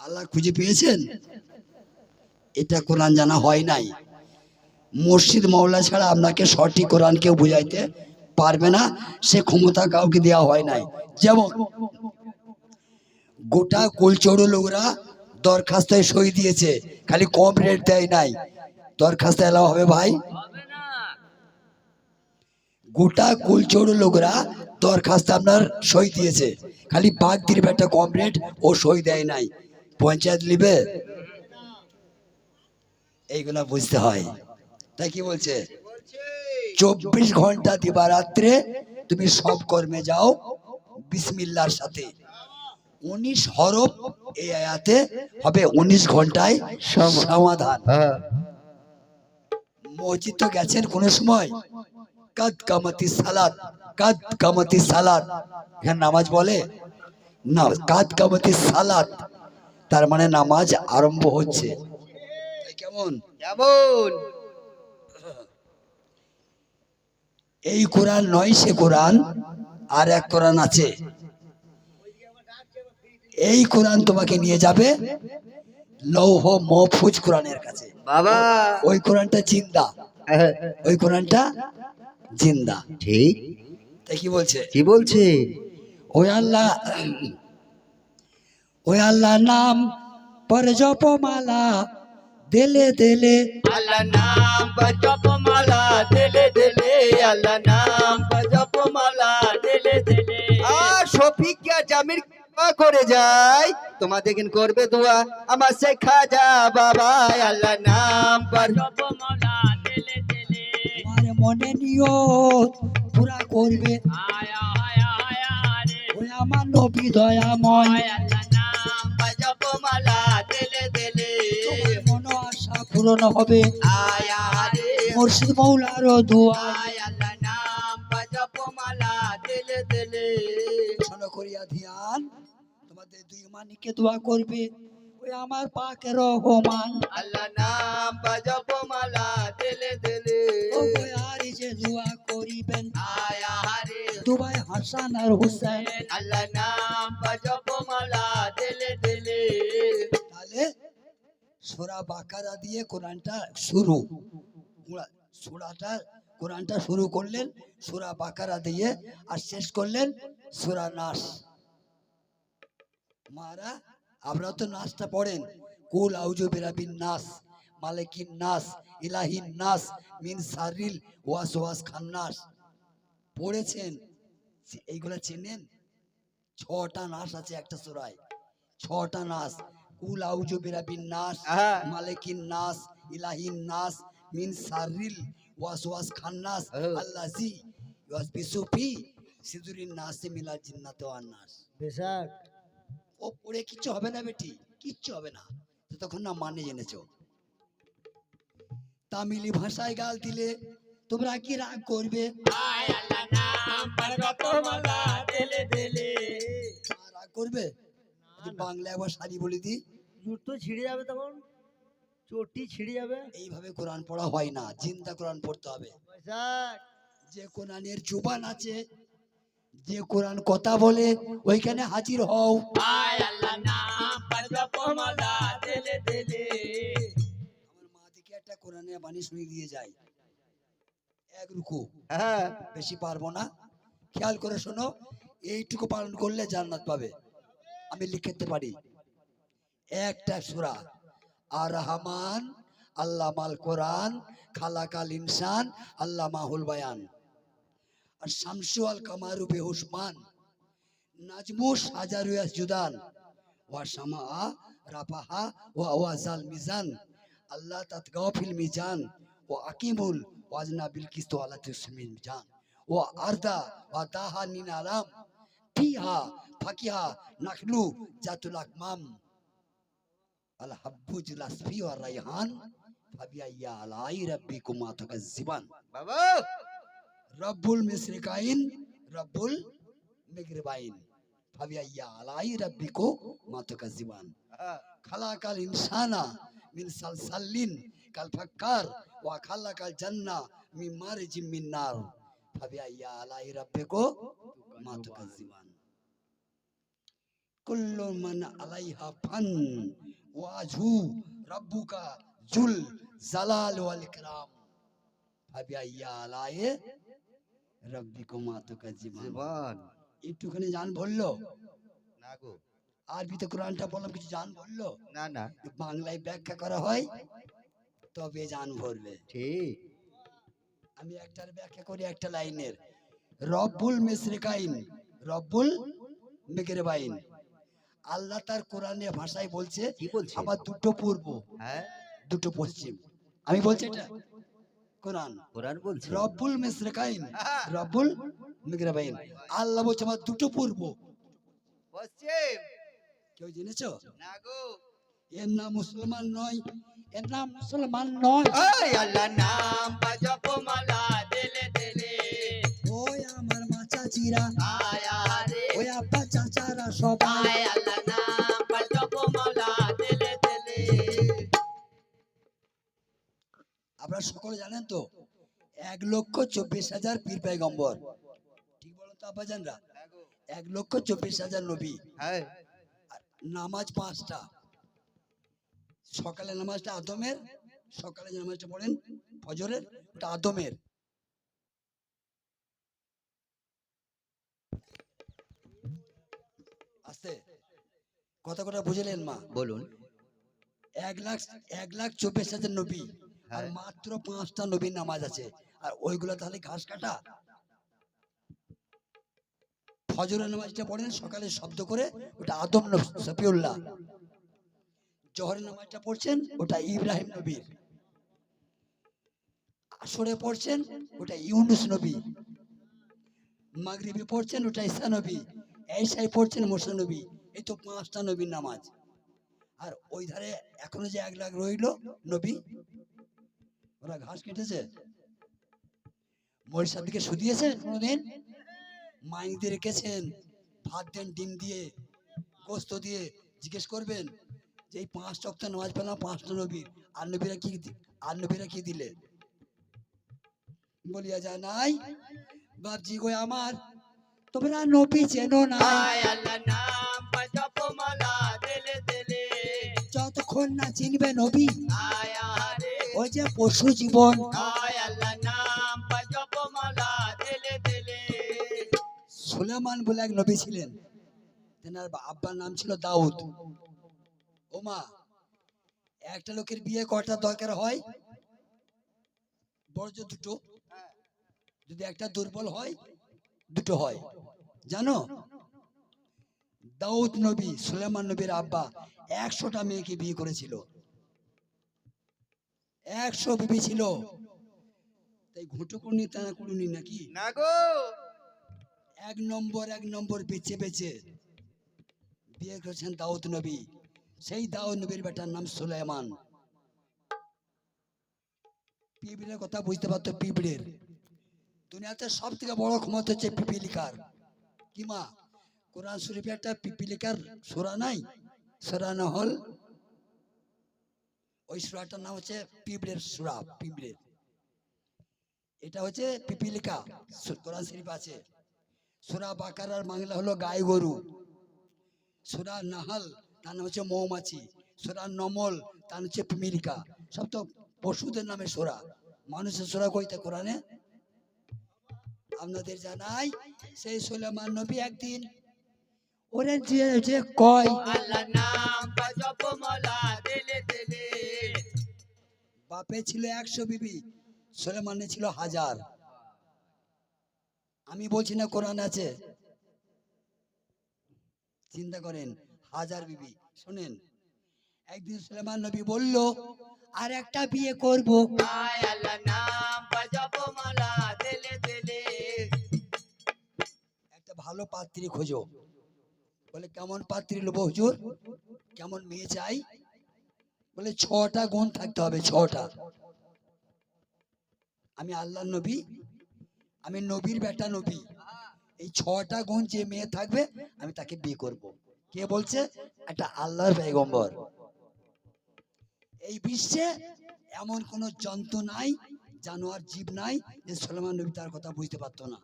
আল্লাহ খুঁজে পেয়েছেন? এটা কোরআন জানা হয় নাই। মসজিদ মৌলা ছাড়া আপনাকে সঠিক কোরআন কেউ বুঝাইতে পারবে না সে ক্ষমতা কাউকে দেওয়া হয় নাই। যেমন গোটা কুলচৌড়ো লোকরা দরখাস্তায় সই দিয়েছে খালি কম রেট দেয় নাই। দরখাস্ত এলাও হবে ভাই? গোটা কুলচৌড়ো লোকরা দরখাস্ত আপনার সই দিয়েছে। খালি বাঘ দিবে একটা কম রেট ও সই দেয় নাই। পঞ্চায়েত নিবে এইগুলা বুঝতে হয়। তাই কি বলছে? চব্বিশ ঘণ্টা দিবারাত্রে তুমি সব কর্মে যাও বিসমিল্লার সাথে। উনিশ হরফ এই আয়াতে হবে উনিশ ঘন্টায় সমাধান। হ্যাঁ। মসজিদ তো গেছেন কোনো সময়? কাদ কামাতি সালাদ কাদ কামাতি সালাদ এখানে নামাজ বলে? না কাদ কামাতি সালাদ তার মানে নামাজ আরম্ভ হচ্ছে। কেমন? কেমন? এই কোরআন নয় সে কোরআন আর এক কোরআন আছে। এই কোরআন তোমাকে নিয়ে যাবে লৌহ মহফুজ কোরআনের কাছে। বাবা! ওই কোরআনটা জিন্দা। হ্যাঁ, ওই কোরআনটা জিন্দা। ঠিক। তাই কি বলছে? কি বলছে? ওই আল্লাহ ওই আল্লাহ নাম পর জপমালা দেলে দেলে। আল্লাহ নাম পর জপমালা দেলে দেলে। আল্লাহ নাম পর জপমালা দেলে দেলে। আর শফিক ইয়া জামির করে যায় তোমাদের কিন করবে দোয়া। আমার সে খাজা বাবা আল্লাহ নাম পর জপমালা দেলে দেলে। তোমার মনে নিয়ত পুরা করবে। আমার নবী দয়াময়। তোমার আশা পূরণ হবে। মুর্শিদ মৌলারও দোয়া। দুই করবে। ওই আমার পাকের রহমান। আল্লাহ নাম জপমালা দেলে দেলে ও যে দোয়া করিবেন? দুবাই হাসান আর হুসেন। আল্লাহ নাম জপমালা দেলে দেলে। তাহলে সোরা বাকারা দিয়ে কোরআনটা শুরু। সূরাটা কোরআনটা শুরু করলেন সোরা বাকারা দিয়ে আর শেষ করলেন সোরা নাস। মারা আমরা তো নাচটা পড়েন। কুল আউজু বিরাবিন নাস। মালিকিন নাস ইলাহিন নাস মিন সারিল ওয়াস ওয়াস খান্নাস। পড়েছেন? এইগুলা চেনেন? ছটা নাস আছে একটা সোরায়। ছটা নাস। কুল আউজু বিরাবিন নাস মালিকিন নাস ইলাহিন নাস মিন সারিল ওয়াস ওয়াস খান্নাস। আল্লাজি ওয়াস বিসুফি সিদুরিন নাসে মিলা জিন্নাত ওয়ান নাস। বেশাক। ও পড়ে কিচ্ছু হবে না বেটি কিচ্ছু হবে না। ততক্ষণ না মানে জেনেছো তামিলি ভাষায় গাল দিলে তোমরা কি রাগ করবে? আয় রাগ করবে? যদি বাংলা একবার শাড়ি বলে দি জুতো ছিঁড়ে যাবে তখন। চটি ছিঁড়ে যাবে। এইভাবে কোরআন পড়া হয় না চিন্তা কোরআন পড়তে হবে। যে কোরআনের জুবান আছে যে কোরআন কথা বলে ওইখানে হাজির হও। বাণী শুনিয়ে দিয়ে যায়। এক রুকু। হ্যাঁ। বেশি পারব না। খেয়াল করে শোনো এইটুকু পালন করলে জান্নাত পাবে। আমি লিখতে পারি। একটা সুরা। আর রহমান আল্লাহ মাল কোরআন খালাকাল ইনসান আল্লাহ মাহুল বায়ান। আর শামসু আল কামারু বেহুসমান নাজমুস হাজারু জুদান। ওয়া সামা রাফাহা ওয়া ওয়াজাল মিজান। আল্লাহ তাতগাও ফিল মিজান ও আকিমুল ওয়াজনা বিল কিস্ত আলা তুসমিল মিজান। ও আরদা ওয়া দাহা নিন আরাম ফিহা ফাকিহা নাখলু জাতুল আকমাম। আল হাব্বুজ লাসফি ওয়া রাইহান ফাবিআইয়া আলাই রাব্বিকুমা তাকাজ্জিবান। বাবা! রব্বুল মিসরিকাইন রব্বুল মিগরিবাইন ফাবিআইয়া আলাই রাব্বিকু মা তাকাজ্জিবান। খালাকাল ইনসানা মিন সালসালিন কাল ফাক্কার ওয়া খালাকাল জান্না মিন মারিজিম মিন নার। ফাবিআইয়া আলাই রাব্বিকু মা তুকাজ্জিবান কুল্লু মান আলাইহা ফান ওয়াজহু রাব্বুকা জুল জালাল ওয়াল ইকরাম। ফাবিআইয়া আলায়ে রাব্বিকুমা তুকাজ্জিবান জীবন। একটুখানি জান বলল? না গো। আরবিতে কোরআনটা বললাম কিছু জান বলল? না না। বাংলায় ব্যাখ্যা করা হয় তবে জান ভরবে। ঠিক। আমি একটার ব্যাখ্যা করি একটা লাইনের। রব্বুল মিসরিকাইন রব্বুল মেগরেবাইন। আল্লাহ তার কোরআনের ভাষায় বলছে কি বলছে? আমার দুটো পূর্ব হ্যাঁ। দুটো পশ্চিম। আমি বলছি এটা? কোরআন। কোরআন বলছে। রব্বুল মিসরিকাইন। রব্বুল মেগরেবাইন। আল্লাহ বলছে আমার দুটো পূর্ব। পশ্চিম। কেউ জেনেছো? না গো। এর নাম মুসলমান নয় এর নাম মুসলমান নয়। ওই আল্লাহ নাম মালা দিলে দিলে। ওই আমার মাচা চিরা আয়া রে ওই আব্বা চাচারা সবাই। আল্লাহ নাম মালা দিলে দিলে। আপনারা সকলে জানেন তো এক লক্ষ চব্বিশ হাজার পীর পাইগম্বর ঠিক বলো তো আব্বাজানরা? এক লক্ষ চব্বিশ হাজার নবী। হ্যাঁ। নামাজ পাঁচটা। সকালে নামাজটা আদমের সকালে যে নামাজটা পড়েন ফজরের ওটা আদমের। আস্তে কথা কথা বুঝলেন মা? বলুন। এক লাখ এক লাখ চব্বিশ হাজার নবী আর হ্যাঁ। মাত্র পাঁচটা নবীর নামাজ আছে। আর ওইগুলো তাহলে ঘাস কাটা? ফজরের নামাজটা পড়েন, সকালে শব্দ করে ওটা আদম সফিউল্লাহ। জহরের নামাজটা পড়ছেন, ওটা ইব্রাহিম নবীর। আসরে পড়ছেন, ওটা ইউনুস নবী। মাগরিবে পড়ছেন, ওটা ঈসা নবী। এইসাই পড়ছেন, মোসা নবী। এই তো পাঁচটা নবীর নামাজ। আর ওই ধারে এখনও যে এক লাখ রইল নবী, ওরা ঘাস কেটেছে। মরিষার দিকে শুধিয়েছে কোনোদিন? দিয়ে রেখেছেন। ভাত দেন ডিম দিয়ে গোস্ত দিয়ে জিজ্ঞেস করবেন যে এই পাঁচ টক্তা নামাজ পেলাম পাঁচটা নবীর আর নবীরা কি আর নবীরা কি দিলে? বলিয়া যায় নাই। বাপজি গো আমার। তোমরা নবী চেনো না। যতক্ষণ না চিনবে নবী ওই যে পশু জীবন। আল্লাহ সুলেমান বলে এক নবী ছিলেন। তেনার আব্বার নাম ছিল দাউদ। ওমা, একটা লোকের বিয়ে কটা দরকার হয়? বড় দুটো। যদি একটা দুর্বল হয়, দুটো হয়। জানো? দাউদ নবী, সুলেমান নবীর আব্বা একশোটা মেয়েকে বিয়ে করেছিল। একশো বিবি ছিল। তাই ঘুঁটো কুড়নি টানা কুড়ুনি নাকি? না গো। এক নম্বর এক নম্বর বেছে বেছে। বিয়ে করেছেন দাউদ নবী। সেই দাউদ নবীর বেটার নাম সুলাইমান। পিঁপড়ের কথা বুঝতে পারতো পিঁপড়ের। দুনিয়াতে সব থেকে বড় ক্ষমতা হচ্ছে পিপিলিকার। কি মা? কোরআন শরীফে একটা পিপিলিকার সোরা নাই? সোরা হল ওই সুরাটার নাম হচ্ছে পিঁপড়ের সুরা, পিঁপড়ের। এটা হচ্ছে পিপিলিকা। কোরআন শরীফ আছে। সুরা বাকারার বাংলা হলো গাই গরু। সুরা নাহাল তার নাম হচ্ছে মৌমাছি। সুরা নমল তার নাম হচ্ছে পিমিলিকা সব তো পশুদের নামে সোরা। মানুষের সোরা কইতে কোরআনে? আপনাদের জানাই সেই সুলেমান নবী একদিন ওরে যে যে কয় আল্লাহ নাম দিলে দিলে। বাপে ছিল একশো বিবি সুলেমানে ছিল হাজার। আমি বলছি না কোরআন আছে? চিন্তা করেন হাজার বিবি শোনেন। একদিন সুলেমান নবী বলল আর একটা বিয়ে করব। একটা ভালো পাত্রী খোঁজো। বলে কেমন পাত্রী লোবো হুজুর? কেমন মেয়ে চাই? বলে ছটা গুণ থাকতে হবে ছটা। আমি আল্লাহ নবী আমি নবীর বেটা নবী। এই ছটা গুণ যে মেয়ে থাকবে, আমি তাকে বিয়ে করব। কে বলছে? একটা আল্লাহর বেগম্বর এই বিশ্বে এমন কোন জন্তু নাই, জানোয়ার, জীব নাই যে সালমান নবী তার কথা বুঝতে পারতো না।